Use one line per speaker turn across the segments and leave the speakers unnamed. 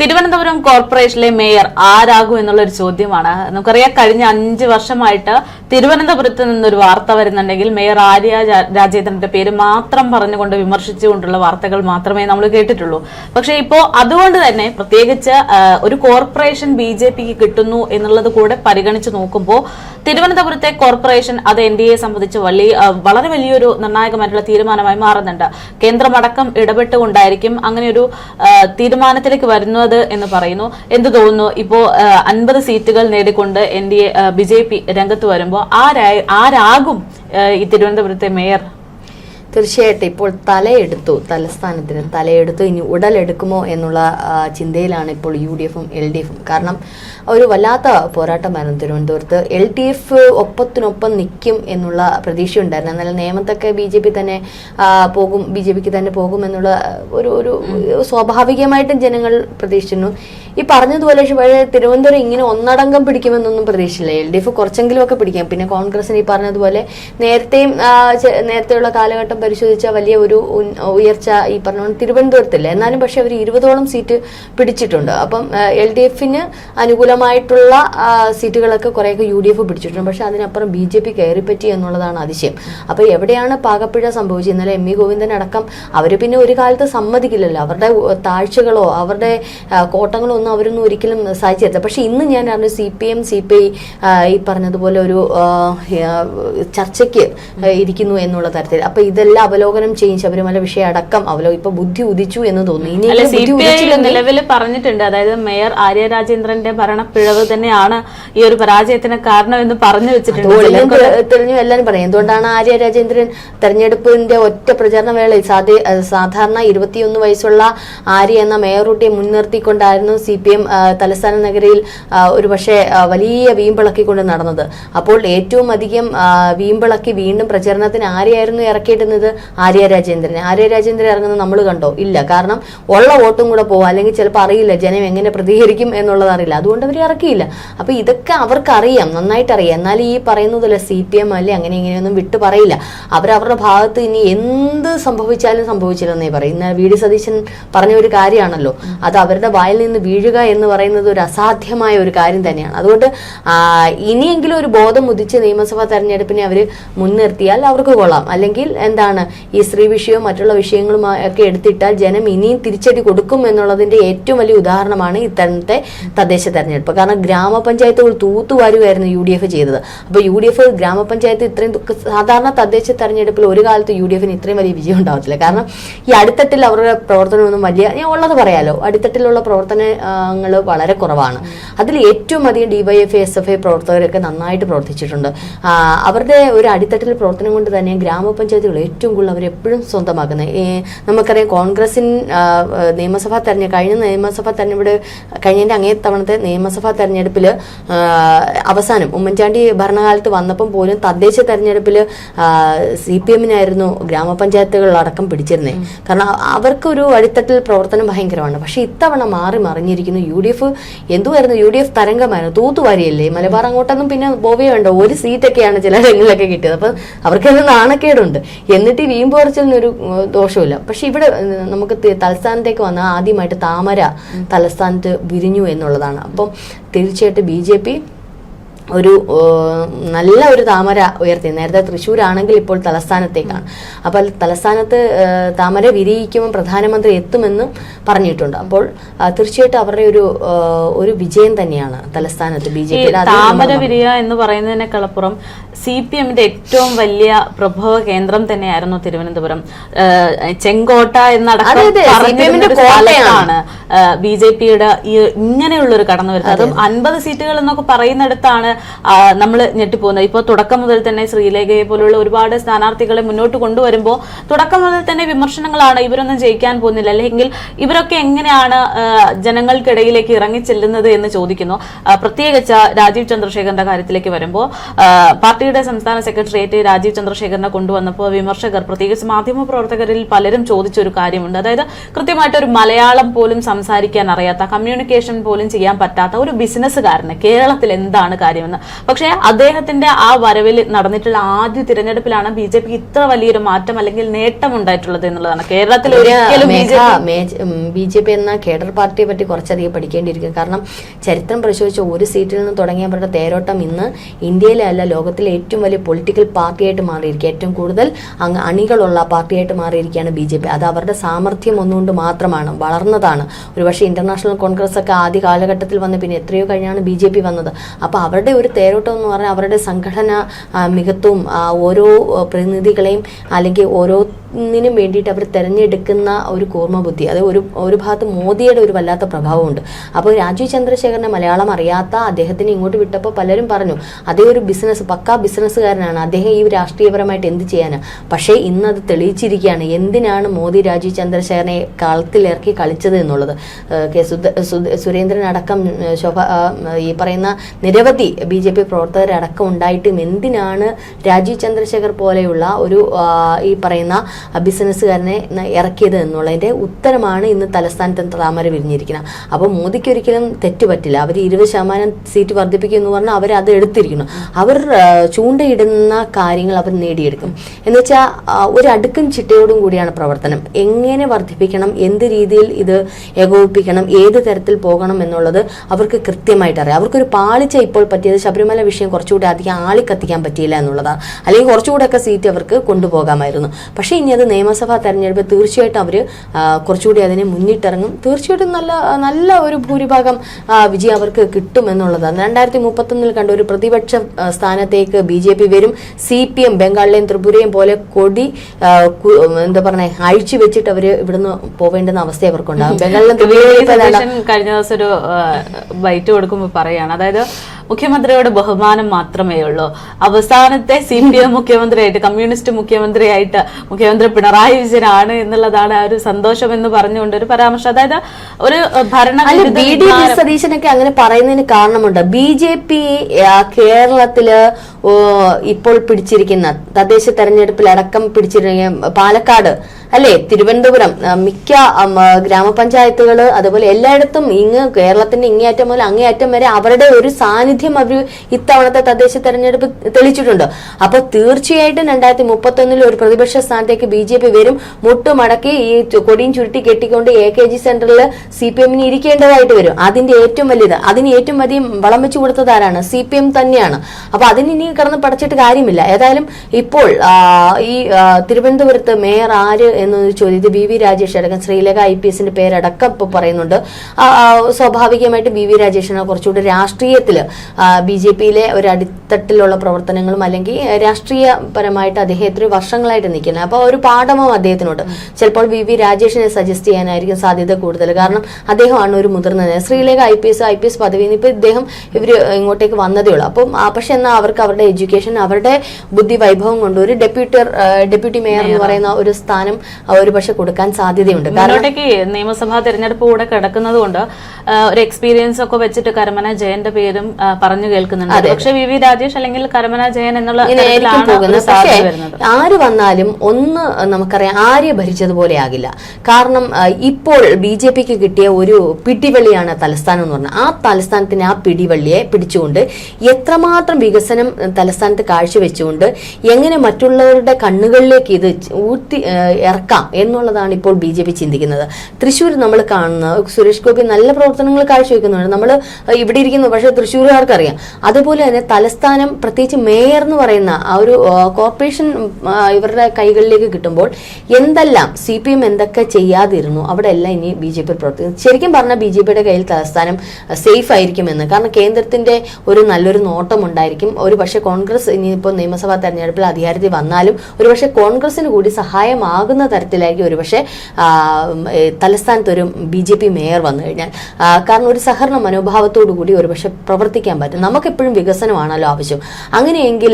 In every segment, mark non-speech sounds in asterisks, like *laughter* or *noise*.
തിരുവനന്തപുരം കോർപ്പറേഷനിലെ മേയർ ആരാകും എന്നുള്ളൊരു ചോദ്യമാണ്. നമുക്കറിയാം കഴിഞ്ഞ അഞ്ച് വർഷമായിട്ട് തിരുവനന്തപുരത്ത് നിന്നൊരു വാർത്ത വരുന്നുണ്ടെങ്കിൽ മേയർ ആര്യ രാജേന്ദ്രന്റെ പേര് മാത്രം പറഞ്ഞുകൊണ്ട് വിമർശിച്ചുകൊണ്ടുള്ള വാർത്തകൾ മാത്രമേ നമ്മൾ കേട്ടിട്ടുള്ളൂ. പക്ഷെ ഇപ്പോ അതുകൊണ്ട് തന്നെ പ്രത്യേകിച്ച് ഒരു കോർപ്പറേഷൻ ബി ജെ പിക്ക് കിട്ടുന്നു എന്നുള്ളത് കൂടെ പരിഗണിച്ച് നോക്കുമ്പോൾ തിരുവനന്തപുരത്തെ കോർപ്പറേഷൻ അത് എൻ ഡി എ സംബന്ധിച്ച് വലിയ വളരെ വലിയൊരു നിർണായകമായിട്ടുള്ള തീരുമാനമായി മാറുന്നുണ്ട്. കേന്ദ്രമടക്കം ഇടപെട്ടുകൊണ്ടായിരിക്കും അങ്ങനെ ഒരു തീരുമാനത്തിലേക്ക് വരുന്നത് എന്ന് പറയുന്നു. എന്ത് തോന്നുന്നു? ഇപ്പോ അൻപത് സീറ്റുകൾ നേടിക്കൊണ്ട് N D A B J P രംഗത്ത് വരുമ്പോൾ ആരാ ആരാകും ഈ തിരുവനന്തപുരത്തെ മേയർ?
തീർച്ചയായിട്ടും ഇപ്പോൾ തലയെടുത്തു തലസ്ഥാനത്തിന് തലയെടുത്തു. ഇനി ഉടലെടുക്കുമോ എന്നുള്ള ചിന്തയിലാണ് ഇപ്പോൾ യു ഡി എഫും എൽ ഡി എഫും കാരണം ഒരു വല്ലാത്ത പോരാട്ടമായിരുന്നു തിരുവനന്തപുരത്ത്. എൽ ഡി എഫ് ഒപ്പത്തിനൊപ്പം നിൽക്കും എന്നുള്ള പ്രതീക്ഷയുണ്ടായിരുന്നു. എന്നാൽ നിയമത്തൊക്കെ ബി ജെ പി തന്നെ പോകും ബി ജെ പിക്ക് തന്നെ പോകും എന്നുള്ള ഒരു ഒരു സ്വാഭാവികമായിട്ടും ജനങ്ങൾ പ്രതീക്ഷിച്ചിരുന്നു. ഈ പറഞ്ഞതുപോലെ പക്ഷേ തിരുവനന്തപുരം ഇങ്ങനെ ഒന്നടങ്കം പിടിക്കുമെന്നൊന്നും പ്രതീക്ഷയില്ല എൽ ഡി എഫ് കുറച്ചെങ്കിലും ഒക്കെ പിടിക്കാം. പിന്നെ കോൺഗ്രസിന് ഈ പറഞ്ഞതുപോലെ നേരത്തെയും നേരത്തെയുള്ള കാലഘട്ടം പരിശോധിച്ച വലിയ ഒരു ഉയർച്ച ഈ പറഞ്ഞ തിരുവനന്തപുരത്തില്ല. എന്നാലും പക്ഷെ അവർ ഇരുപതോളം സീറ്റ് പിടിച്ചിട്ടുണ്ട്. അപ്പം എൽ ഡി എഫിന് അനുകൂലമായിട്ടുള്ള സീറ്റുകളൊക്കെ കുറേയൊക്കെ യു ഡി എഫ് പിടിച്ചിട്ടുണ്ട്. പക്ഷെ അതിനപ്പുറം ബി ജെ പി കയറിപ്പറ്റി എന്നുള്ളതാണ് അതിശയം. അപ്പോൾ എവിടെയാണ് പാകപ്പിഴ സംഭവിച്ചത്? ഇന്നലെ എം വി ഗോവിന്ദൻ അടക്കം അവർ പിന്നെ ഒരു കാലത്ത് സമ്മതിക്കില്ലല്ലോ. അവരുടെ താഴ്ചകളോ അവരുടെ കോട്ടങ്ങളോ ഒന്നും അവരൊന്നും ഒരിക്കലും സഹിച്ചിരുന്നില്ല. പക്ഷെ ഇന്ന് ഞാൻ അറിഞ്ഞു C P M C P I ഈ പറഞ്ഞതുപോലെ ഒരു ചർച്ചയ്ക്ക് ഇരിക്കുന്നു എന്നുള്ള തരത്തിൽ. അപ്പൊ ഇതെല്ലാം അവലോകനം ചെയ്യും ശബരിമല വിഷയം അടക്കം. അവലോ ഇപ്പൊ ബുദ്ധി ഉദിച്ചു എന്ന് തോന്നുന്നു. ഇനി
നിലവിൽ പറഞ്ഞിട്ടുണ്ട്. അതായത് മേയർ ആര്യ രാജേന്ദ്രന്റെ ഭരണപ്പിഴവ് തന്നെയാണ് ഈ ഒരു പരാജയത്തിന് കാരണം എന്ന് പറഞ്ഞു വെച്ചിട്ടുണ്ട്.
തെളിഞ്ഞു എല്ലാരും എല്ലാവരും പറയും. എന്തുകൊണ്ടാണ് ആര്യ രാജേന്ദ്രൻ തെരഞ്ഞെടുപ്പിന്റെ ഒറ്റ പ്രചാരണ വേളയിൽ സാധാരണ ഇരുപത്തിയൊന്ന് വയസ്സുള്ള ആര്യ എന്ന മേയറുട്ടിയെ മുൻനിർത്തിക്കൊണ്ടായിരുന്നു സി പി എം തലസ്ഥാന നഗരയിൽ ആ, ഒരു പക്ഷേ ആ, വലിയ വീമ്പിളക്കിക്കൊണ്ട് നടന്നത്. അപ്പോൾ ഏറ്റവും അധികം വീമ്പിളക്കി വീണ്ടും പ്രചരണത്തിന് ആരെയായിരുന്നു ആര്യ രാജേന്ദ്രനെ. ആര്യ രാജേന്ദ്രൻ ഇറങ്ങുന്നത് നമ്മൾ കണ്ടോ? ഇല്ല. കാരണം ഉള്ള വോട്ടും കൂടെ പോകും അല്ലെങ്കിൽ ചിലപ്പോൾ അറിയില്ല ജനം എങ്ങനെ പ്രതികരിക്കും എന്നുള്ളത് അറിയില്ല. അതുകൊണ്ട് അവർ ഇറക്കിയില്ല. അപ്പൊ ഇതൊക്കെ അവർക്കറിയാം. നന്നായിട്ട് അറിയാം എന്നാൽ ഈ പറയുന്നതല്ല സി പി എം അല്ലെ അങ്ങനെ ഇങ്ങനെയൊന്നും വിട്ടു പറയില്ല. അവരവരുടെ ഭാഗത്ത് ഇനി എന്ത് സംഭവിച്ചാലും സംഭവിച്ചില്ലെന്നേ പറയും. ഇന്ന് വി ഡി സതീശൻ പറഞ്ഞ ഒരു കാര്യമാണല്ലോ. അത് അവരുടെ വായിൽ നിന്ന് വീഴുക എന്ന് പറയുന്നത് ഒരു അസാധ്യമായ ഒരു കാര്യം തന്നെയാണ്. അതുകൊണ്ട് ഇനിയെങ്കിലും ഒരു ബോധം ഉദിച്ച് നിയമസഭാ തെരഞ്ഞെടുപ്പിനെ അവർ മുൻനിർത്തിയാൽ അവർക്ക് കൊള്ളാം. അല്ലെങ്കിൽ എന്താണ് ഈ സ്ത്രീ വിഷയവും മറ്റുള്ള വിഷയങ്ങളും ഒക്കെ എടുത്തിട്ടാൽ ജനം ഇനിയും തിരിച്ചടി കൊടുക്കും എന്നുള്ളതിന്റെ ഏറ്റവും വലിയ ഉദാഹരണമാണ് ഇത്തരത്തെ തദ്ദേശ തെരഞ്ഞെടുപ്പ്. കാരണം ഗ്രാമപഞ്ചായത്തുകൾ തൂത്തുവാരുമായിരുന്നു യു ഡി എഫ് ചെയ്തത്. അപ്പോൾ യു ഡി എഫ് ഗ്രാമപഞ്ചായത്ത് ഇത്രയും സാധാരണ തദ്ദേശ തെരഞ്ഞെടുപ്പിൽ ഒരു കാലത്ത് യു ഡി എഫിന് ഇത്രയും വലിയ വിജയം ഉണ്ടാവത്തില്ല. കാരണം ഈ അടിത്തട്ടിൽ അവരുടെ പ്രവർത്തനമൊന്നും വലിയ ഞാൻ ഉള്ളത് പറയാലോ. അടിത്തട്ടിലുള്ള പ്രവർത്തനങ്ങൾ വളരെ കുറവാണ്. അതിൽ ഏറ്റവും അധികം ഡിവൈഎഫ് എസ് എഫ് ഐ പ്രവർത്തകരൊക്കെ നന്നായിട്ട് പ്രവർത്തിച്ചിട്ടുണ്ട്. അവരുടെ ഒരു അടിത്തട്ടിലെ പ്രവർത്തനം കൊണ്ട് തന്നെ ഗ്രാമപഞ്ചായത്തുകൾ ഏറ്റവും കൂടുതൽ അവരെപ്പോഴും സ്വന്തമാക്കുന്നത്. നമുക്കറിയാം കോൺഗ്രസിൻ നിയമസഭാ തെരഞ്ഞെടുപ്പ് കഴിഞ്ഞ നിയമസഭാ തെരഞ്ഞെടുപ്പ് കഴിഞ്ഞതിന്റെ അങ്ങേ തവണത്തെ നിയമസഭാ തെരഞ്ഞെടുപ്പിൽ അവസാനം ഉമ്മൻചാണ്ടി ഭരണകാലത്ത് വന്നപ്പം പോലും തദ്ദേശ തെരഞ്ഞെടുപ്പിൽ സി പി എമ്മിനായിരുന്നു ഗ്രാമപഞ്ചായത്തുകളടക്കം പിടിച്ചിരുന്നത് കാരണം അവർക്കൊരു അടിത്തട്ടിൽ പ്രവർത്തനം ഭയങ്കരമാണ്. പക്ഷേ ഇത്തവണ മാറി മറിഞ്ഞിരിക്കുന്നു യു ഡി എഫ്. എന്തുമായിരുന്നു യു ഡി എഫ് തരംഗമായിരുന്നു. തൂത്തുവാരിയല്ലേ? മലബാർ അങ്ങോട്ടൊന്നും പിന്നെ ഉണ്ടോ ഒരു സീറ്റൊക്കെയാണ് ചില രംഗങ്ങളിലൊക്കെ കിട്ടിയത്. അപ്പം അവർക്കത് നാണക്കേടുണ്ട്. എന്നിട്ട് ഈ വീമ്പ് പറിച്ചതിനൊരു ഉം, ദോഷമില്ല പക്ഷെ ഇവിടെ നമുക്ക് തലസ്ഥാനത്തേക്ക് വന്ന ആദ്യമായിട്ട് താമര തലസ്ഥാനത്ത് വിരിഞ്ഞു എന്നുള്ളതാണ്. അപ്പം തീർച്ചയായിട്ടും ബി ജെ പി ഒരു നല്ല ഒരു താമര ഉയർത്തി. നേരത്തെ തൃശ്ശൂരാണെങ്കിൽ ഇപ്പോൾ തലസ്ഥാനത്തേക്കാണ്. അപ്പോൾ തലസ്ഥാനത്ത് താമര വിരിയിക്കുമ്പോൾ പ്രധാനമന്ത്രി എത്തുമെന്നും പറഞ്ഞിട്ടുണ്ട്. അപ്പോൾ തീർച്ചയായിട്ടും അവരുടെ ഒരു ഒരു വിജയം തന്നെയാണ് തലസ്ഥാനത്ത് ബി ജെ
പി താമര വിരിയ എന്ന് പറയുന്നതിനേക്കാളപ്പുറം സി പി എമ്മിന്റെ ഏറ്റവും വലിയ പ്രഭവ കേന്ദ്രം തന്നെയായിരുന്നു തിരുവനന്തപുരം. ചെങ്കോട്ട എന്നടക്കം
അതെ, അതെ,
പറഞ്ഞിരുന്ന ഒരു
CPM ന്റെ
സ്ഥലത്താണ് ബി ജെ പിയുടെ ഈ ഇങ്ങനെയുള്ള ഒരു കടന്നു വരുന്നത് അതും അൻപത് സീറ്റുകൾ എന്നൊക്കെ പറയുന്നിടത്താണ് നമ്മൾ ഞെട്ടിപ്പോകുന്നത്. ഇപ്പോൾ തുടക്കം മുതൽ തന്നെ ശ്രീലേഖയെ പോലുള്ള ഒരുപാട് സ്ഥാനാർത്ഥികളെ മുന്നോട്ട് കൊണ്ടുവരുമ്പോൾ തുടക്കം മുതൽ തന്നെ വിമർശനങ്ങളാണ് ഇവരൊന്നും ജയിക്കാൻ പോകുന്നില്ല. അല്ലെങ്കിൽ ഇവരൊക്കെ എങ്ങനെയാണ് ജനങ്ങൾക്കിടയിലേക്ക് ഇറങ്ങി ചെല്ലുന്നത് എന്ന് ചോദിക്കുന്നു. പ്രത്യേകിച്ച് രാജീവ് ചന്ദ്രശേഖരന്റെ കാര്യത്തിലേക്ക് വരുമ്പോൾ പാർട്ടിയുടെ സംസ്ഥാന സെക്രട്ടേറിയറ്റ് രാജീവ് ചന്ദ്രശേഖരനെ കൊണ്ടുവന്നപ്പോൾ വിമർശകർ പ്രത്യേകിച്ച് മാധ്യമപ്രവർത്തകരിൽ പലരും ചോദിച്ചൊരു കാര്യമുണ്ട്. അതായത് കൃത്യമായിട്ട് ഒരു മലയാളം പോലും സംസാരിക്കാൻ അറിയാത്ത കമ്മ്യൂണിക്കേഷൻ പോലും ചെയ്യാൻ പറ്റാത്ത ഒരു ബിസിനസ്സുകാരന് കേരളത്തിൽ എന്താണ് കാര്യം കഴിയുമെന്ന് പക്ഷേ അദ്ദേഹത്തിന്റെ ആ വരവിൽ നടന്നിട്ടുള്ള ആദ്യ തിരഞ്ഞെടുപ്പിലാണ് ബി ജെ പി ഇത്ര വലിയൊരു മാറ്റം അല്ലെങ്കിൽ നേട്ടം ഉണ്ടായിട്ടുള്ളത് എന്നുള്ളതാണ്. കേരളത്തിൽ B J
B J P എന്ന കേഡർ പാർട്ടിയെ പറ്റി കുറച്ചധികം പഠിക്കേണ്ടിയിരിക്കും. കാരണം ചരിത്രം പരിശോധിച്ച ഒരു സീറ്റിൽ നിന്ന് തുടങ്ങിയവരുടെ തേരോട്ടം ഇന്ന് ഇന്ത്യയിലെ അല്ല ലോകത്തിലെ ഏറ്റവും വലിയ പൊളിറ്റിക്കൽ പാർട്ടിയായിട്ട് മാറിയിരിക്കുക ഏറ്റവും കൂടുതൽ അങ്ങ് അണികളുള്ള പാർട്ടിയായിട്ട് മാറിയിരിക്കുകയാണ് ബി ജെ പി. അത് അവരുടെ സാമർഥ്യം ഒന്നുകൊണ്ട് മാത്രമാണ് വളർന്നതാണ്. ഒരുപക്ഷെ ഇന്റർനാഷണൽ കോൺഗ്രസ് ഒക്കെ ആദ്യ കാലഘട്ടത്തിൽ വന്ന് പിന്നെ എത്രയോ കഴിഞ്ഞാണ് ബി ജെ പി വന്നത്. അപ്പോൾ അവരുടെ ഒരു തേരോട്ടം എന്ന് പറഞ്ഞാൽ അവരുടെ സംഘടന മികത്തും ഓരോ പ്രതിനിധികളെയും അല്ലെങ്കിൽ ഓരോന്നിനും വേണ്ടിയിട്ട് അവർ തിരഞ്ഞെടുക്കുന്ന ഒരു കൂർമ്മബുദ്ധി അത് ഒരു ഒരു ഭാഗത്ത് മോദിയുടെ ഒരു വല്ലാത്ത പ്രഭാവമുണ്ട്. അപ്പോൾ രാജീവ് ചന്ദ്രശേഖരനെ മലയാളം അറിയാത്ത അദ്ദേഹത്തിന് ഇങ്ങോട്ട് വിട്ടപ്പോൾ പലരും പറഞ്ഞു അതേ ഒരു ബിസിനസ് പക്കാ ബിസിനസ്സുകാരനാണ് അദ്ദേഹം ഈ രാഷ്ട്രീയപരമായിട്ട് എന്ത് ചെയ്യാനാണ് പക്ഷേ ഇന്ന് അത് തെളിയിച്ചിരിക്കുകയാണ് എന്തിനാണ് മോദി രാജീവ് ചന്ദ്രശേഖരനെ കളത്തിലിറക്കി കളിച്ചത് എന്നുള്ളത്? കെ സുരേന്ദ്രൻ അടക്കം ശോഭ ഈ പറയുന്ന നിരവധി ബി ജെ പി പ്രവർത്തകരടക്കം ഉണ്ടായിട്ടും എന്തിനാണ് രാജീവ് ചന്ദ്രശേഖർ പോലെയുള്ള ഒരു ഈ പറയുന്ന ബിസിനസ്സുകാരനെ ഇറക്കിയത് എന്നുള്ളതിന്റെ ഉത്തരമാണ് ഇന്ന് തലസ്ഥാനത്ത് താമര വിരിഞ്ഞിരിക്കുന്നത്. അപ്പോൾ മോദിക്ക് ഒരിക്കലും തെറ്റുപറ്റില്ല അവർ ഇരുപത് ശതമാനം സീറ്റ് വർദ്ധിപ്പിക്കും എന്ന് പറഞ്ഞാൽ അവർ അത് എടുത്തിരിക്കുന്നു. അവർ ചൂണ്ടയിടുന്ന കാര്യങ്ങൾ അവർ നേടിയെടുക്കും. എന്ന് വെച്ചാൽ ഒരു അടുക്കും ചിട്ടയോടും കൂടിയാണ് പ്രവർത്തനം. എങ്ങനെ വർദ്ധിപ്പിക്കണം എന്ത് രീതിയിൽ ഇത് ഏകോപിപ്പിക്കണം ഏത് തരത്തിൽ പോകണം എന്നുള്ളത് അവർക്ക് കൃത്യമായിട്ട് അറിയാം അവർക്കൊരു പാളിച്ച ഇപ്പോൾ പറ്റിയത് ശബരിമല വിഷയം കുറച്ചുകൂടി അധികം ആളിക്കത്തിക്കാൻ പറ്റിയില്ല എന്നുള്ളതാണ് അല്ലെങ്കിൽ കുറച്ചുകൂടെയൊക്കെ സീറ്റ് അവർക്ക് കൊണ്ടുപോകാമായിരുന്നു. പക്ഷേ ഇനി അത് നിയമസഭാ തെരഞ്ഞെടുപ്പ് തീർച്ചയായിട്ടും അവർ കുറച്ചുകൂടി അതിനെ മുന്നിട്ടിറങ്ങും. തീർച്ചയായിട്ടും നല്ല നല്ല ഒരു ഭൂരിഭാഗം വിജയം അവർക്ക് കിട്ടും എന്നുള്ളതാണ് രണ്ടായിരത്തി മുപ്പത്തൊന്നിൽ കണ്ട ഒരു പ്രതിപക്ഷ സ്ഥാനത്തേക്ക് ബി ജെ പി വരും. സി പി എം ബംഗാളിലെയും ത്രിപുരയും പോലെ കൊടി എന്താ പറഞ്ഞേ അഴിച്ചു വെച്ചിട്ട് അവർ ഇവിടുന്ന് പോവേണ്ടുന്ന അവസ്ഥ അവർക്കുണ്ടാകും ബംഗാളിലും *laughs*
കഴിഞ്ഞ ദിവസം ഒരു ബൈറ്റ് കൊടുക്കുമ്പോൾ പറയാണ്. അതായത് മുഖ്യമന്ത്രിയോട് ബഹുമാനം മാത്രമേ ഉള്ളൂ. അവസാനത്തെ സി പി എം മുഖ്യമന്ത്രിയായിട്ട് കമ്മ്യൂണിസ്റ്റ് മുഖ്യമന്ത്രിയായിട്ട് മുഖ്യമന്ത്രി പിണറായി വിജയനാണ് എന്നുള്ളതാണ് ആ ഒരു സന്തോഷം എന്ന് പറഞ്ഞുകൊണ്ട് ഒരു പരാമർശം. അതായത് ഒരു ഭരണ
ബി ഡി സതീശനൊക്കെ അങ്ങനെ പറയുന്നതിന് കാരണമുണ്ട്. ബി ജെ പി കേരളത്തിൽ ഇപ്പോൾ പിടിച്ചിരിക്കുന്ന തദ്ദേശ തെരഞ്ഞെടുപ്പിലടക്കം പിടിച്ചിരിക്കുന്ന പാലക്കാട് അല്ലെ? തിരുവനന്തപുരം. മിക്ക ഗ്രാമപഞ്ചായത്തുകൾ അതുപോലെ എല്ലായിടത്തും ഇങ്ങ് കേരളത്തിന്റെ ഇങ്ങേയറ്റം മുതൽ അങ്ങേയറ്റം വരെ അവരുടെ ഒരു സാന്നിധ്യം അവർ ഇത്തവണത്തെ തദ്ദേശ തെരഞ്ഞെടുപ്പ് തെളിയിച്ചിട്ടുണ്ട്. അപ്പൊ തീർച്ചയായിട്ടും രണ്ടായിരത്തി മുപ്പത്തി ഒന്നിൽ ഒരു പ്രതിപക്ഷ സ്ഥാനത്തേക്ക് ബി ജെ പി വരും. മുട്ടുമടക്കി ഈ കൊടിയും ചുരുട്ടി കെട്ടിക്കൊണ്ട് എ കെ ജി സെന്ററിൽ സി പി എമ്മിന് ഇരിക്കേണ്ടതായിട്ട് വരും. അതിന്റെ ഏറ്റവും വലിയത് അതിന് ഏറ്റവും അധികം വളം വെച്ചു കൊടുത്തത് ആരാണ്? സി പി എം തന്നെയാണ്. അപ്പൊ അതിന് ഇനി കടന്ന് പടച്ചിട്ട് കാര്യമില്ല. ഏതായാലും ഇപ്പോൾ ഈ തിരുവനന്തപുരത്ത് മേയർ ആര് എന്നൊരു ചോദ്യത്തിൽ ബി വി രാജേഷ് അടക്കം ശ്രീലേഖ ഐ പി എസിന്റെ പേരടക്കം ഇപ്പോൾ പറയുന്നുണ്ട്. സ്വാഭാവികമായിട്ട് ബി വി രാജേഷിനെ കുറച്ചുകൂടി രാഷ്ട്രീയത്തിൽ ബി ജെ പിയിലെ ഒരു അടിത്തട്ടിലുള്ള പ്രവർത്തനങ്ങളും അല്ലെങ്കിൽ രാഷ്ട്രീയപരമായിട്ട് അദ്ദേഹത്തിന് വർഷങ്ങളായിട്ട് നിൽക്കുന്നത്. അപ്പോൾ ഒരു പാഠമോ അദ്ദേഹത്തിനുണ്ട്. ചിലപ്പോൾ വി വി രാജേഷിനെ സജസ്റ്റ് ചെയ്യാനായിരിക്കും സാധ്യത കൂടുതൽ. കാരണം അദ്ദേഹമാണ് ഒരു മുതിർന്ന. Sreelekha I P S I P S പദവിയിൽ നിന്ന് ഇപ്പോൾ ഇദ്ദേഹം ഇവർ ഇങ്ങോട്ടേക്ക് വന്നതേ ഉള്ളൂ. അപ്പം പക്ഷെ എന്നാൽ അവർക്ക് അവരുടെ എഡ്യൂക്കേഷൻ അവരുടെ ബുദ്ധി വൈഭവം കൊണ്ട് ഒരു ഡെപ്യൂട്ടർ ഡെപ്യൂട്ടി മേയർ എന്ന് പറയുന്ന ഒരു സ്ഥാനം ഒരു പക്ഷെ കൊടുക്കാൻ സാധ്യതയുണ്ട്.
മുന്നോട്ടേക്ക് നിയമസഭാ തെരഞ്ഞെടുപ്പ് കൂടെ കിടക്കുന്നത് കൊണ്ട് ഒരു എക്സ്പീരിയൻസ് ഒക്കെ വെച്ചിട്ട് കരമന ജയന്റെ പേരും പറഞ്ഞു കേൾക്കുന്നുണ്ട്. പക്ഷെ വി വി രാജേഷ് അല്ലെങ്കിൽ കരമന ജയൻ എന്നുള്ള
ആര് വന്നാലും ഒന്ന് നമുക്കറിയാം ആര്യ ഭരിച്ചതുപോലെ ആകില്ല. കാരണം ഇപ്പോൾ ബി ജെ പിക്ക് കിട്ടിയ ഒരു പിടിവള്ളിയാണ് തലസ്ഥാനം എന്ന് പറഞ്ഞാൽ. ആ തലസ്ഥാനത്തിന് ആ പിടിവള്ളിയെ പിടിച്ചുകൊണ്ട് എത്രമാത്രം വികസനം തലസ്ഥാനത്ത് കാഴ്ചവെച്ചുകൊണ്ട് എങ്ങനെ മറ്റുള്ളവരുടെ കണ്ണുകളിലേക്ക് ഇത് ഊട്ടി ഇറക്കാം എന്നുള്ളതാണ് ഇപ്പോൾ ബി ജെ പി ചിന്തിക്കുന്നത്. തൃശ്ശൂർ നമ്മൾ കാണുന്ന സുരേഷ് ഗോപി നല്ല പ്രവർത്തനങ്ങൾ കാഴ്ചവെക്കുന്നുണ്ട്. നമ്മൾ ഇവിടെ ഇരിക്കുന്നു പക്ഷേ തൃശ്ശൂർകാർക്കറിയാം അതുപോലെ തന്നെ തലസ്ഥാനം പ്രത്യേകിച്ച് മേയർ എന്ന് പറയുന്ന ആ ഒരു കോർപ്പറേഷൻ ഇവരുടെ കൈകളിലേക്ക് കിട്ടുമ്പോൾ എന്തെല്ലാം സി പി എം എന്തൊക്കെ ചെയ്യാതിരുന്നു അവിടെ എല്ലാം ഇനി ബി ജെ പി പ്രവർത്തിക്കുന്നു. ശരിക്കും പറഞ്ഞാൽ ബി ജെ പിയുടെ കയ്യിൽ തലസ്ഥാനം സേഫ് ആയിരിക്കുമെന്ന്. കാരണം കേന്ദ്രത്തിന്റെ ഒരു നല്ലൊരു നോട്ടം ഉണ്ടായിരിക്കും. ഒരു പക്ഷേ കോൺഗ്രസ് ഇനിയിപ്പോൾ നിയമസഭാ തെരഞ്ഞെടുപ്പിൽ അധികാരത്തിൽ വന്നാലും ഒരു പക്ഷേ കോൺഗ്രസിന് കൂടി സഹായമാകുന്ന തരത്തിലായിരിക്കും ഒരു പക്ഷേ ആ, തലസ്ഥാനത്ത് ഒരു ബി ജെ പി മേയർ വന്നു കഴിഞ്ഞാൽ കാരണം ഒരു സഹകരണ മനോഭാവത്തോടു കൂടി ഒരു പക്ഷേ പ്രവർത്തിക്കാൻ പറ്റും. നമുക്കെപ്പോഴും വികസനമാണല്ലോ ആവശ്യം. അങ്ങനെയെങ്കിൽ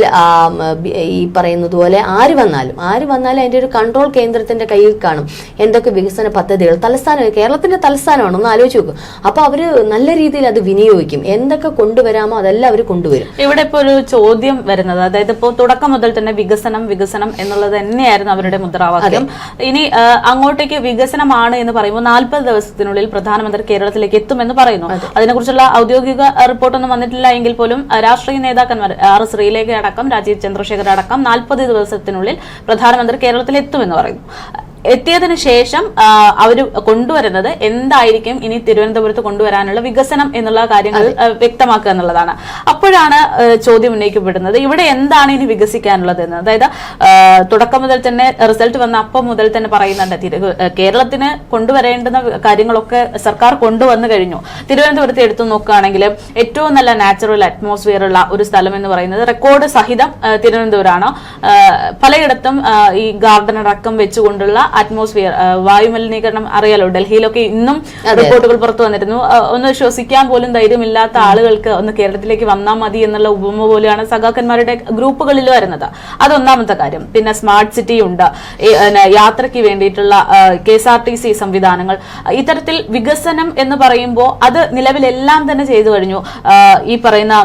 ഈ പറയുന്നത് പോലെ ആര് വന്നാലും ആര് വന്നാലും അതിന്റെ ഒരു കൺട്രോൾ കേന്ദ്രത്തിന്റെ കയ്യിൽ കാണും. എന്തൊക്കെ വികസന പദ്ധതികൾ തലസ്ഥാനം കേരളത്തിന്റെ തലസ്ഥാനമാണ് ഒന്ന് ആലോചിച്ച് നോക്കും. അപ്പോൾ അവർ നല്ല രീതിയിൽ അത് വിനിയോഗിക്കും. എന്തൊക്കെ കൊണ്ടുവരാമോ അതെല്ലാം അവർ കൊണ്ടുവരും.
ഇവിടെ ഇപ്പോൾ ഒരു ചോദ്യം വരുന്നത് അതായത് ഇപ്പോൾ തുടക്കം മുതൽ തന്നെ വികസനം വികസനം എന്നുള്ളത് തന്നെയായിരുന്നു അവരുടെ മുദ്രാവാക്യം. ഇനി അങ്ങോട്ടേക്ക് വികസനമാണ് എന്ന് പറയുമ്പോൾ നാൽപ്പത് ദിവസത്തിനുള്ളിൽ പ്രധാനമന്ത്രി കേരളത്തിലേക്ക് എത്തുമെന്ന് പറയുന്നു. അതിനെക്കുറിച്ചുള്ള ഔദ്യോഗിക റിപ്പോർട്ടൊന്നും വന്നിട്ടില്ല എങ്കിൽ പോലും രാഷ്ട്രീയ നേതാക്കന്മാർ ആർ ശ്രീലേഖ അടക്കം രാജീവ് ചന്ദ്രശേഖർ അടക്കം നാൽപ്പത് ദിവസത്തിനുള്ളിൽ പ്രധാനമന്ത്രി കേരളത്തിൽ എത്തുമെന്ന് പറയുന്നു. എത്തിയതിനു ശേഷം അവർ കൊണ്ടുവരുന്നത് എന്തായിരിക്കും ഇനി തിരുവനന്തപുരത്ത് കൊണ്ടുവരാനുള്ള വികസനം എന്നുള്ള കാര്യങ്ങൾ വ്യക്തമാക്കുക എന്നുള്ളതാണ്. അപ്പോഴാണ് ചോദ്യം ഉന്നയിക്കപ്പെടുന്നത്. ഇവിടെ എന്താണ് ഇനി വികസിക്കാനുള്ളത് എന്ന് അതായത് തുടക്കം മുതൽ തന്നെ റിസൾട്ട് വന്ന അപ്പം മുതൽ തന്നെ പറയുന്നുണ്ട് കേരളത്തിന് കൊണ്ടുവരേണ്ടുന്ന കാര്യങ്ങളൊക്കെ സർക്കാർ കൊണ്ടുവന്നു കഴിഞ്ഞു. തിരുവനന്തപുരത്ത് എടുത്തു നോക്കുകയാണെങ്കിൽ ഏറ്റവും നല്ല നാച്ചുറൽ അറ്റ്മോസ്ഫിയർ ഉള്ള ഒരു സ്ഥലം എന്ന് പറയുന്നത് റെക്കോർഡ് സഹിതം തിരുവനന്തപുരമാണ്. പലയിടത്തും ഈ ഗാർഡൻ അടക്കം വെച്ചുകൊണ്ടുള്ള അറ്റ്മോസ്ഫിയർ വായുമലിനീകരണം അറിയാലോ. ഡൽഹിയിലൊക്കെ ഇന്നും റിപ്പോർട്ടുകൾ പുറത്തു വന്നിരുന്നു. ഒന്ന് ശ്വസിക്കാൻ പോലും ധൈര്യമില്ലാത്ത ആളുകൾക്ക് ഒന്ന് കേരളത്തിലേക്ക് വന്നാൽ മതി എന്നുള്ള ഉപമ പോലെയാണ് സഖാക്കന്മാരുടെ ഗ്രൂപ്പുകളിൽ വരുന്നത്. അതൊന്നാമത്തെ കാര്യം. പിന്നെ സ്മാർട്ട് സിറ്റി ഉണ്ട്. യാത്രയ്ക്ക് വേണ്ടിയിട്ടുള്ള K S R T C സംവിധാനങ്ങൾ. ഇത്തരത്തിൽ വികസനം എന്ന് പറയുമ്പോൾ അത് നിലവിലെല്ലാം തന്നെ ചെയ്തു കഴിഞ്ഞു. ഈ പറയുന്ന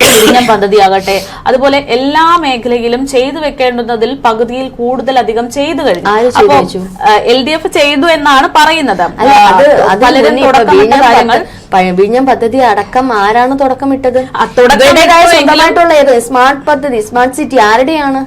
വിഴിഞ്ഞം പദ്ധതിയാകട്ടെ. അതുപോലെ എല്ലാ മേഖലയിലും ചെയ്തു വെക്കേണ്ടുന്നതിൽ പകുതിയിൽ കൂടുതലധികം ചെയ്തു കഴിഞ്ഞു? എൽ ഡി എഫ് ചെയ്തു എന്നാണ് പറയുന്നത്. പലരും കാര്യങ്ങൾ.
വിഴിഞ്ഞം പദ്ധതി അടക്കം ആരാണ് തുടക്കമിട്ടത്? സ്വന്തമായിട്ടുള്ള സ്മാർട്ട് പദ്ധതി സ്മാർട്ട് സിറ്റി ആരുടെയാണ്?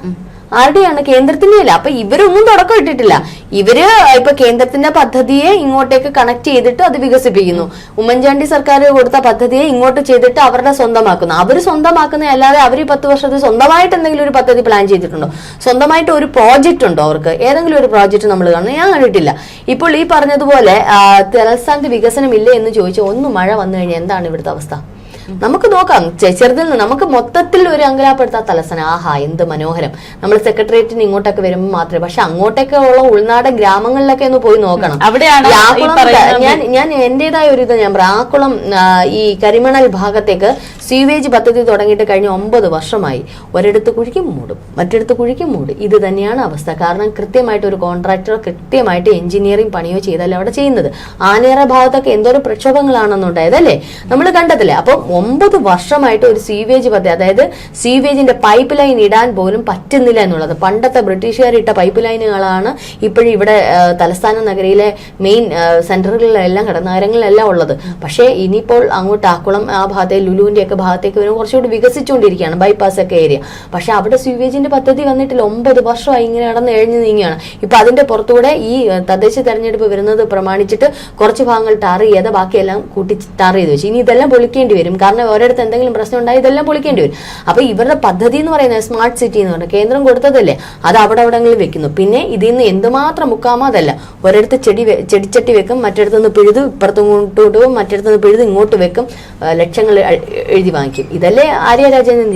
ആരുടെയാണ്? കേന്ദ്രത്തിന്റെ അല്ല അപ്പൊ ഇവരൊന്നും തുടക്കം ഇട്ടിട്ടില്ല. ഇവർ ഇപ്പൊ കേന്ദ്രത്തിന്റെ പദ്ധതിയെ ഇങ്ങോട്ടേക്ക് കണക്ട് ചെയ്തിട്ട് അത് വികസിപ്പിക്കുന്നു. ഉമ്മൻചാണ്ടി സർക്കാർ കൊടുത്ത പദ്ധതിയെ ഇങ്ങോട്ട് ചെയ്തിട്ട് അവരുടെ സ്വന്തമാക്കുന്നു. അവർ സ്വന്തമാക്കുന്ന അല്ലാതെ അവർ ഈ പത്ത് വർഷത്തിൽ സ്വന്തമായിട്ട് എന്തെങ്കിലും ഒരു പദ്ധതി പ്ലാൻ ചെയ്തിട്ടുണ്ടോ? സ്വന്തമായിട്ട് ഒരു പ്രോജക്റ്റ് ഉണ്ടോ അവർക്ക്? ഏതെങ്കിലും ഒരു പ്രോജക്റ്റ് നമ്മൾ കാണുന്നത് ഞാൻ കണ്ടിട്ടില്ല. ഇപ്പോൾ ഈ പറഞ്ഞതുപോലെ തലസ്ഥാനത്ത് വികസനം ഇല്ല എന്ന് ചോദിച്ചാൽ ഒന്ന് മഴ വന്നു കഴിഞ്ഞാൽ എന്താണ് ഇവിടുത്തെ അവസ്ഥ? നമുക്ക് നോക്കാം. ചെറുതിൽ നിന്ന് നമുക്ക് മൊത്തത്തിൽ ഒരു അങ്കലാപ്പെടുത്താത്ത തലസ്ഥാനം ആഹാ എന്ത് മനോഹരം. നമ്മൾ സെക്രട്ടേറിയറ്റിന് ഇങ്ങോട്ടൊക്കെ വരുമ്പോൾ മാത്രമേ പക്ഷെ അങ്ങോട്ടൊക്കെ ഉള്ള ഉൾനാടൻ ഗ്രാമങ്ങളിലൊക്കെ ഒന്ന് പോയി നോക്കണം.
അവിടെയാണ്
ഞാൻ ഞാൻ എന്റേതായ ഒരു ഇത് ഞാൻ പറയാം. ആക്കുളം ഈ കരിമണൽ ഭാഗത്തേക്ക് സ്വീവേജ് പദ്ധതി തുടങ്ങിയിട്ട് കഴിഞ്ഞ ഒമ്പത് വർഷമായി. ഒരിടത്ത് കുഴിക്കും മൂടും മറ്റിടത്ത് കുഴിക്കും മൂടും. ഇത് തന്നെയാണ് അവസ്ഥ. കാരണം കൃത്യമായിട്ട് ഒരു കോൺട്രാക്ടർ കൃത്യമായിട്ട് എഞ്ചിനീയറിംഗ് പണിയോ ചെയ്തല്ല അവിടെ ചെയ്യുന്നത്. ആനേറ ഭാഗത്തൊക്കെ എന്തോരം പ്രക്ഷോഭങ്ങളാണെന്നുണ്ടായത് അല്ലേ നമ്മൾ കണ്ടതില്ലേ? അപ്പം ഒമ്പത് വർഷമായിട്ട് ഒരു സീവേജ് പദ്ധതി അതായത് സീവേജിന്റെ പൈപ്പ് ലൈൻ ഇടാൻ പോലും പറ്റുന്നില്ല എന്നുള്ളത്. പണ്ടത്തെ ബ്രിട്ടീഷുകാർ ഇട്ട പൈപ്പ് ലൈനുകളാണ് ഇപ്പോഴും ഇവിടെ തലസ്ഥാന നഗരിയിലെ മെയിൻ സെന്ററുകളിലെല്ലാം കടനാരങ്ങളിലെല്ലാം ഉള്ളത്. പക്ഷേ ഇനിയിപ്പോൾ അങ്ങോട്ട് ആക്കുളം ആ ഭാഗത്തെ ലുലുവിന്റെ ഒക്കെ ഭാഗത്തേക്ക് വരുമ്പോൾ കുറച്ചുകൂടി വികസിച്ചുകൊണ്ടിരിക്കുകയാണ് ബൈപ്പാസ് ഒക്കെ ഏരിയ പക്ഷെ അവിടെ സീവേജിന്റെ പദ്ധതി വന്നിട്ടില്ല. ഒമ്പത് വർഷമായി ഇങ്ങനെ നടന്ന് എഴിഞ്ഞു നീങ്ങുകയാണ്. ഇപ്പൊ അതിന്റെ പുറത്തൂടെ ഈ തദ്ദേശ തെരഞ്ഞെടുപ്പ് വരുന്നത് പ്രമാണിച്ചിട്ട് കുറച്ച് ഭാഗങ്ങൾ ടാർ ചെയ്യാതെ ബാക്കിയെല്ലാം കൂട്ടി ടാർ ചെയ്ത് വെച്ചു. ഇനി ഇതെല്ലാം പൊളിക്കേണ്ടി വരും. കാരണം ഓരോരുത്തർ എന്തെങ്കിലും പ്രശ്നം ഉണ്ടായി ഇതെല്ലാം പൊളിക്കേണ്ടി വരും. അപ്പൊ ഇവരുടെ പദ്ധതി എന്ന് പറയുന്നത് സ്മാർട്ട് സിറ്റി എന്ന് പറഞ്ഞാൽ കേന്ദ്രം കൊടുത്തതല്ലേ? അത് അവിടെ അവിടെങ്കിലും വെക്കുന്നു. പിന്നെ ഇതിൽ നിന്ന് എന്തുമാത്രം മുക്കാമോ അതല്ല. ഒരിടത്ത് ചെടി ചെടിച്ചട്ടി വെക്കും മറ്റിടത്ത് നിന്ന് പിഴുത് ഇപ്പുറത്ത് ഇങ്ങോട്ട് പോകും മറ്റിടത്ത് നിന്ന് പിഴുത് ഇങ്ങോട്ട് വെക്കും ലക്ഷങ്ങൾ എഴുതി വാങ്ങിക്കും. ഇതല്ലേ ആര്യ രാജേന്ദ്രൻ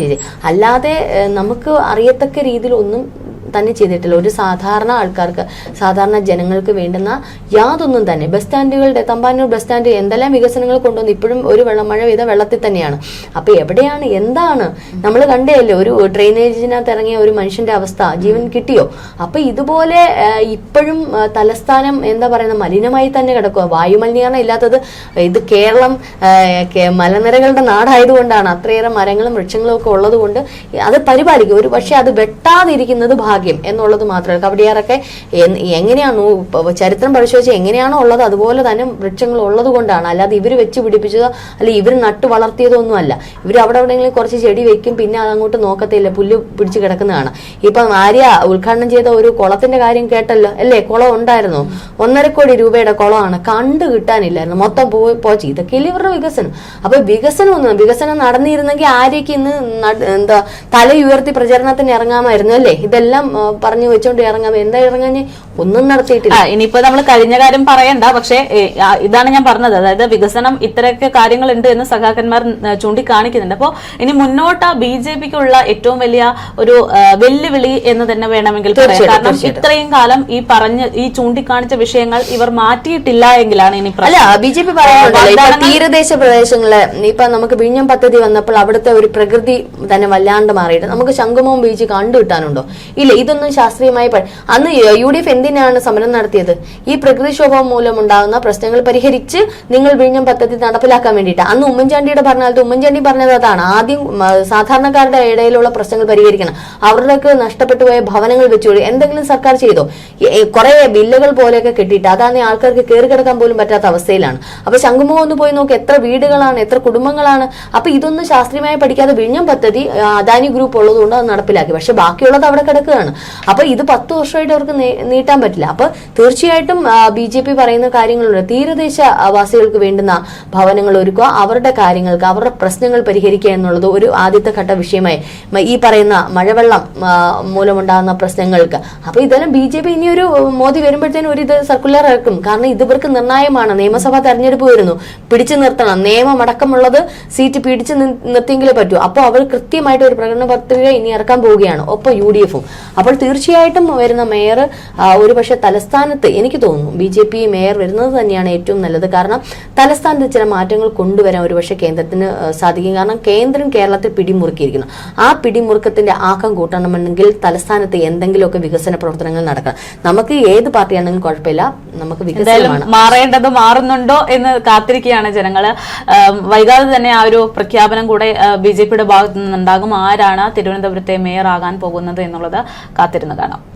അല്ലാതെ നമുക്ക് അറിയത്തക്ക രീതിയിൽ ഒന്നും തന്നെ ചെയ്തിട്ടില്ല. ഒരു സാധാരണ ആൾക്കാർക്ക് സാധാരണ ജനങ്ങൾക്ക് വേണ്ടുന്ന യാതൊന്നും തന്നെ. ബസ് സ്റ്റാൻഡുകളുടെ തമ്പാനൂർ ബസ് സ്റ്റാൻഡ് എന്തെല്ലാം വികസനങ്ങൾ കൊണ്ടുവന്ന് ഇപ്പോഴും ഒരു വെള്ളം മഴ പെയ്ത വെള്ളത്തിൽ തന്നെയാണ്. അപ്പൊ എവിടെയാണ് എന്താണ്? നമ്മൾ കണ്ടേയല്ലേ ഒരു ഡ്രെയിനേജിനകത്ത് ഇറങ്ങിയ ഒരു മനുഷ്യന്റെ അവസ്ഥ ജീവൻ കിട്ടിയോ? അപ്പൊ ഇതുപോലെ ഇപ്പോഴും തലസ്ഥാനം എന്താ പറയുന്ന മലിനമായി തന്നെ കിടക്കുക. വായുമലിനീകരണം ഇല്ലാത്തത് ഇത് കേരളം മലനിരകളുടെ നാടായതുകൊണ്ടാണ്. അത്രയേറെ മരങ്ങളും വൃക്ഷങ്ങളും ഒക്കെ ഉള്ളത് കൊണ്ട് അത് പരിപാലിക്കും. ഒരു പക്ഷെ അത് വെട്ടാതിരിക്കുന്നത് ഭാഗ്യം എന്നുള്ളത് മാത്രമല്ല. കവടിയാറൊക്കെ എങ്ങനെയാണോ ചരിത്രം പരിശോധിച്ച് എങ്ങനെയാണോ ഉള്ളത് അതുപോലെ തന്നെ വൃക്ഷങ്ങൾ ഉള്ളത് കൊണ്ടാണ്. അല്ലാതെ ഇവർ വെച്ച് പിടിപ്പിച്ചതോ അല്ലെ ഇവർ നട്ടു വളർത്തിയതോ ഒന്നും അല്ല. ഇവർ അവിടെ എവിടെയെങ്കിലും കുറച്ച് ചെടി വെക്കും പിന്നെ അതങ്ങോട്ട് നോക്കത്തില്ല. പുല്ല് പിടിച്ച് കിടക്കുന്നതാണ്. ഇപ്പം ആര്യ ഉദ്ഘാടനം ചെയ്ത ഒരു കുളത്തിന്റെ കാര്യം കേട്ടല്ലോ? അല്ലേ? കുളം ഉണ്ടായിരുന്നു. ഒന്നര കോടി രൂപയുടെ കുളമാണ്. കണ്ടു കിട്ടാനില്ലായിരുന്നു. മൊത്തം പോയി പോച്ച്. ഇതൊക്കെ ഇവരുടെ വികസനം? അപ്പൊ വികസനം ഒന്നും വികസനം നടന്നിരുന്നെങ്കിൽ ആര്യക്ക് ഇന്ന് എന്താ തല ഉയർത്തി പ്രചരണത്തിന് ഇറങ്ങാമായിരുന്നു അല്ലേ? ഇതെല്ലാം പറഞ്ഞു വെച്ചോണ്ട് ഇറങ്ങാം. എന്താ ഇറങ്ങാൻ ഒന്നും നടത്തിയിട്ടില്ല.
ഇനിയിപ്പോ നമ്മൾ കഴിഞ്ഞ കാര്യം പറയണ്ട. പക്ഷേ ഇതാണ് ഞാൻ പറഞ്ഞത്. അതായത് വികസനം ഇത്രയൊക്കെ കാര്യങ്ങൾ ഉണ്ട് എന്ന് സഖാക്കന്മാർ ചൂണ്ടിക്കാണിക്കുന്നുണ്ട്. അപ്പോൾ ഇനി മുന്നോട്ട് ബി ജെ പിക്കുള്ള ഏറ്റവും വലിയ ഒരു വെല്ലുവിളി എന്ന് തന്നെ വേണമെങ്കിൽ പറയാം. കാരണം ഇത്രയും കാലം ഈ പറഞ്ഞ ഈ ചൂണ്ടിക്കാണിച്ച വിഷയങ്ങൾ ഇവർ മാറ്റിയിട്ടില്ല എങ്കിലാണ് ഇനി
അല്ല ബി ജെ പി പറയുന്നുണ്ടല്ലോ. തീരദേശ പ്രദേശങ്ങളെ ഇപ്പൊ നമുക്ക് വിഴിഞ്ഞം പദ്ധതി വന്നപ്പോൾ അവിടുത്തെ ഒരു പ്രകൃതി തന്നെ വല്ലാണ്ട് മാറിയിട്ട് നമുക്ക് ശംഖുമവും ബീച്ച് കണ്ടു കിട്ടാനുണ്ടോ ഇല്ല? ഇതൊന്നും ശാസ്ത്രീയമായി അന്ന് യു ഡി എഫ് എന്തിനാണ് സമരം നടത്തിയത്? ഈ പ്രകൃതിക്ഷോഭം മൂലമുണ്ടാകുന്ന പ്രശ്നങ്ങൾ പരിഹരിച്ച് നിങ്ങൾ വിഴിഞ്ഞം പദ്ധതി നടപ്പിലാക്കാൻ വേണ്ടിയിട്ട്. അന്ന് ഉമ്മൻചാണ്ടിയുടെ ഭരണകാലത്ത് ഉമ്മൻചാണ്ടി പറഞ്ഞത് അതാണ്. ആദ്യം സാധാരണക്കാരുടെ ഇടയിലുള്ള പ്രശ്നങ്ങൾ പരിഹരിക്കണം. അവരുടെയൊക്കെ നഷ്ടപ്പെട്ടു പോയ ഭവനങ്ങൾ വെച്ചുകൊണ്ട് എന്തെങ്കിലും സർക്കാർ ചെയ്തോ? കുറെ ബില്ലുകൾ പോലെയൊക്കെ കിട്ടിയിട്ട് അതാണ് ആൾക്കാർക്ക് കയറി കിടക്കാൻ പോലും പറ്റാത്ത അവസ്ഥയിലാണ്. അപ്പൊ ശംഖുമുഖം ഒന്ന് പോയി നോക്കി. എത്ര വീടുകളാണ് എത്ര കുടുംബങ്ങളാണ്? അപ്പൊ ഇതൊന്നും ശാസ്ത്രീയമായി പഠിക്കാതെ വിഴിഞ്ഞം പദ്ധതി അദാനി ഗ്രൂപ്പ് ഉള്ളതുകൊണ്ട് അത് നടപ്പിലാക്കി. പക്ഷെ ബാക്കിയുള്ളത് അവിടെ കിടക്കുകയാണ്. അപ്പൊ ഇത് പത്ത് വർഷമായിട്ട് അവർക്ക് നീട്ടാൻ പറ്റില്ല. അപ്പൊ തീർച്ചയായിട്ടും ബി ജെ പി പറയുന്ന കാര്യങ്ങളുണ്ട്. തീരദേശവാസികൾക്ക് വാസികൾക്ക് വേണ്ടുന്ന ഭവനങ്ങൾ ഒരുക്കുക അവരുടെ കാര്യങ്ങൾക്ക് അവരുടെ പ്രശ്നങ്ങൾ പരിഹരിക്കുക എന്നുള്ളത് ഒരു ആദ്യത്തെ ഘട്ട വിഷയമായി. ഈ പറയുന്ന മഴവെള്ളം മൂലമുണ്ടാകുന്ന പ്രശ്നങ്ങൾക്ക്. അപ്പൊ ഇതെല്ലാം ബി ജെ പി ഇനിയൊരു മോദി വരുമ്പോഴത്തേനും ഒരു ഇത് സർക്കുലർ ഇറക്കും കാരണം ഇത് ഇവർക്ക് നിർണായകമാണ്. നിയമസഭാ തെരഞ്ഞെടുപ്പ് വരുന്നു. പിടിച്ചു നിർത്തണം. നിയമം അടക്കമുള്ളത് സീറ്റ് പിടിച്ചു നിർത്തിയെങ്കിലേ പറ്റൂ. അപ്പോൾ അവർ കൃത്യമായിട്ട് ഒരു പ്രകടന പത്രിക ഇനി ഇറക്കാൻ പോവുകയാണ്. ഒപ്പം യു ഡി എഫും. അപ്പോൾ തീർച്ചയായിട്ടും വരുന്ന മേയർ ഒരു പക്ഷേ തലസ്ഥാനത്ത് എനിക്ക് തോന്നുന്നു ബി ജെ പി മേയർ വരുന്നത് തന്നെയാണ് ഏറ്റവും നല്ലത്. കാരണം തലസ്ഥാനത്ത് ചില മാറ്റങ്ങൾ കൊണ്ടുവരാൻ ഒരുപക്ഷെ കേന്ദ്രത്തിന് സാധിക്കും. കാരണം കേന്ദ്രം കേരളത്തിൽ പിടിമുറുക്കിയിരിക്കുന്നു. ആ പിടിമുറുക്കത്തിന്റെ ആക്കം കൂട്ടണമെങ്കിൽ തലസ്ഥാനത്ത് എന്തെങ്കിലുമൊക്കെ വികസന പ്രവർത്തനങ്ങൾ നടക്കണം. നമുക്ക് ഏത് പാർട്ടിയാണെങ്കിലും കുഴപ്പമില്ല. നമുക്ക്
വികസനം
വികസനമാണ്
മാറേണ്ടത് മാറുന്നുണ്ടോ എന്ന് കാത്തിരിക്കുകയാണ് ജനങ്ങൾ വൈകാതെ തന്നെ ആ ഒരു പ്രഖ്യാപനം കൂടെ ബി ജെ പിയുടെ ഭാഗത്തു നിന്നുണ്ടാകും ആരാണ് തിരുവനന്തപുരത്തെ മേയർ ആകാൻ പോകുന്നത് എന്നുള്ളത് കാത്തിരുന്ന് കാണാം.